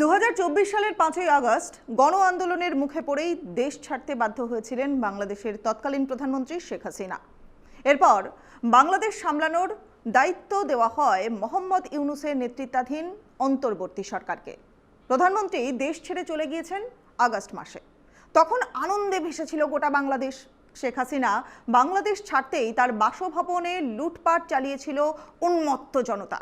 দু হাজার চব্বিশ সালের পাঁচই আগস্ট গণ আন্দোলনের মুখে পড়েই দেশ ছাড়তে বাধ্য হয়েছিলেন বাংলাদেশের তৎকালীন প্রধানমন্ত্রী শেখ হাসিনা। এরপর বাংলাদেশ সামলানোর দায়িত্ব দেওয়া হয় মোহাম্মদ ইউনুসের নেতৃত্বাধীন অন্তর্বর্তী সরকারকে। প্রধানমন্ত্রী দেশ ছেড়ে চলে গিয়েছেন আগস্ট মাসে। তখন আনন্দে ভেসেছিল গোটা বাংলাদেশ। শেখ হাসিনা বাংলাদেশ ছাড়তেই তার বাসভবনে লুটপাট চালিয়েছিল উন্মত্ত জনতা।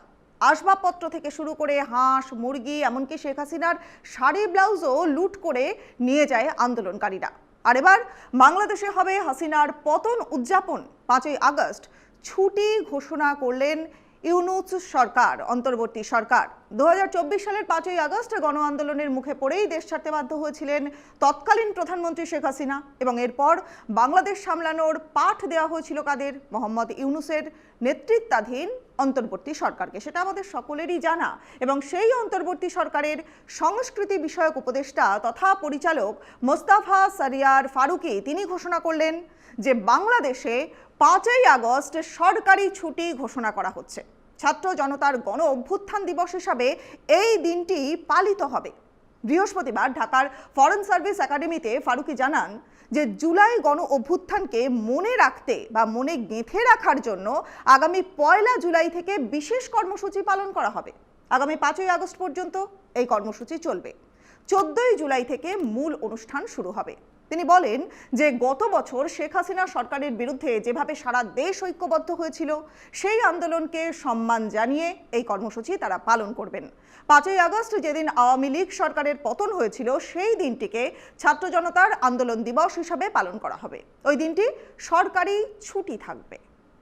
আসবাবপত্র থেকে শুরু করে হাঁস, মুরগি, এমনকি শেখ হাসিনার শাড়ি, ব্লাউজও লুট করে নিয়ে যায় আন্দোলনকারীরা। আর এবার বাংলাদেশে হবে হাসিনার পতন উদযাপন, পাঁচই আগস্ট। ছুটি ঘোষণা করলেন ইউনুস সরকার, অন্তর্বর্তী সরকার। দু হাজার চব্বিশ সালের পাঁচই আগস্ট গণ আন্দোলনের মুখে পড়েই দেশ ছাড়তে বাধ্য হয়েছিলেন তৎকালীন প্রধানমন্ত্রী শেখ হাসিনা এবং এরপর বাংলাদেশ সামলানোর পাঠ দেওয়া হয়েছিল কাদের? মোহাম্মদ ইউনুসের নেতৃত্বাধীন অন্তর্বর্তী সরকারকে। সেটা আমাদের সকলেরই জানা এবং সেই অন্তর্বর্তী সরকারের সংস্কৃতি বিষয়ক উপদেষ্টা তথা পরিচালক মোস্তাফা সারিয়ার ফারুকি, তিনি ঘোষণা করলেন যে বাংলাদেশে পাঁচই আগস্ট সরকারি ছুটি ঘোষণা করা হচ্ছে। ছাত্র জনতার গণ অভ্যুত্থান দিবস হিসাবে এই দিনটি পালিত হবে। বৃহস্পতিবার ঢাকার ফরেন সার্ভিস একাডেমিতে ফারুকি জানান যে জুলাই গণ অভ্যুত্থানকে মনে রাখতে বা মনে গেঁথে রাখার জন্য আগামী পয়লা জুলাই থেকে বিশেষ কর্মসূচি পালন করা হবে। আগামী পাঁচই আগস্ট পর্যন্ত এই কর্মসূচি চলবে। চোদ্দই জুলাই থেকে মূল অনুষ্ঠান শুরু হবে। তিনি বলেন যে গত বছর শেখ হাসিনা সরকারের বিরুদ্ধে যেভাবে সারা দেশ ঐক্যবদ্ধ হয়েছিল, সেই আন্দোলনকে সম্মান জানিয়ে এই কর্মসূচি তারা পালন করবেন। পাঁচই আগস্ট যেদিন আওয়ামী লীগ সরকারের পতন হয়েছিল, সেই দিনটিকে ছাত্র জনতার আন্দোলন দিবস হিসাবে পালন করা হবে। ওই দিনটি সরকারি ছুটি থাকবে।